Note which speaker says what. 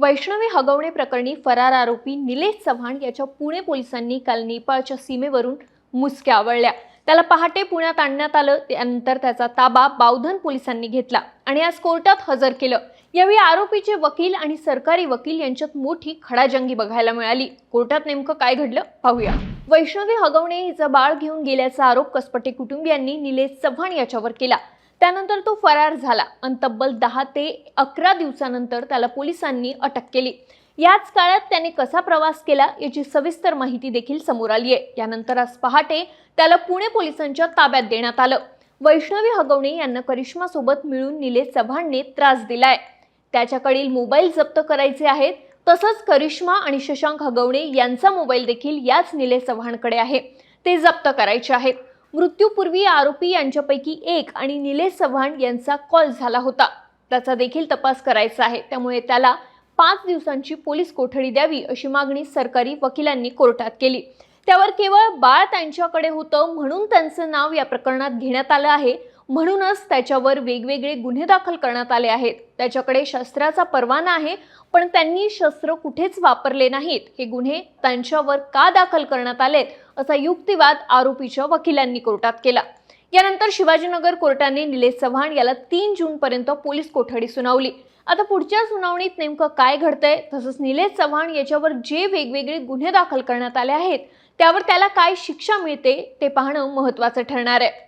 Speaker 1: वैष्णवी हगवणे प्रकरणी फरार आरोपी निलेश चव्हाण याच्या पुणे पोलिसांनी काल नेपाळच्या सीमेवरून मुसक्या आवळल्या. त्याला पहाटे पुण्यात आणण्यात आलं त्यानंतर त्याचा ताबा बावधन पोलिसांनी घेतला आणि आज कोर्टात हजर केलं. यावेळी आरोपीचे वकील आणि सरकारी वकील यांच्यात मोठी खडाजंगी बघायला मिळाली. कोर्टात नेमकं काय घडलं पाहूया. वैष्णवी हगवणे हिचं बाळ घेऊन गेल्याचा आरोप कसपटे कुटुंबियांनी निलेश चव्हाण याच्यावर केला. त्यानंतर तो फरार झाला आणि तब्बल दहा ते अकरा दिवसानंतर त्याला पोलिसांनी अटक केली. याच काळात त्याने कसा प्रवास केला याची सविस्तर माहिती देखील समोर आली आहे. यानंतर आज पहाटे त्याला पुणे पोलिसांच्या ताब्यात देण्यात आलं. वैष्णवी हगवणे यांना करिश्मासोबत मिळून निलेश चव्हाणने त्रास दिलाय. त्याच्याकडील मोबाईल जप्त करायचे आहेत. तसंच करिश्मा आणि शशांक हगवणे यांचा मोबाईल देखील याच निलेश चव्हाणकडे आहे. ते जप्त करायचे आहेत. मृत्यूपूर्वी आरोपी यांच्यापैकी एक आणि निलेश चव्हाण यांचा कॉल झाला होता. त्याचा देखील तपास करायचा आहे. त्यामुळे त्याला पाच दिवसांची पोलीस कोठडी द्यावी अशी मागणी सरकारी वकिलांनी कोर्टात केली. त्यावर केवळ बाळ त्यांच्याकडे होतं म्हणून त्यांचं नाव या प्रकरणात घेण्यात आलं आहे. म्हणूनच त्याच्यावर वेगवेगळे गुन्हे दाखल करण्यात आले आहेत. त्याच्याकडे शस्त्राचा परवाना आहे पण त्यांनी शस्त्र कुठेच वापरले नाहीत. हे गुन्हे त्यांच्यावर का दाखल करण्यात आलेत असा युक्तिवाद आरोपीच्या वकिलांनी कोर्टात केला. यानंतर शिवाजीनगर कोर्टाने निलेश चव्हाण याला तीन जूनपर्यंत पोलीस कोठडी सुनावली. आता पुढच्या सुनावणीत नेमकं काय घडतंय? तसंच निलेश चव्हाण याच्यावर जे वेगवेगळे गुन्हे दाखल करण्यात आले आहेत त्यावर त्याला काय शिक्षा मिळते ते पाहणं महत्त्वाचं ठरणार आहे.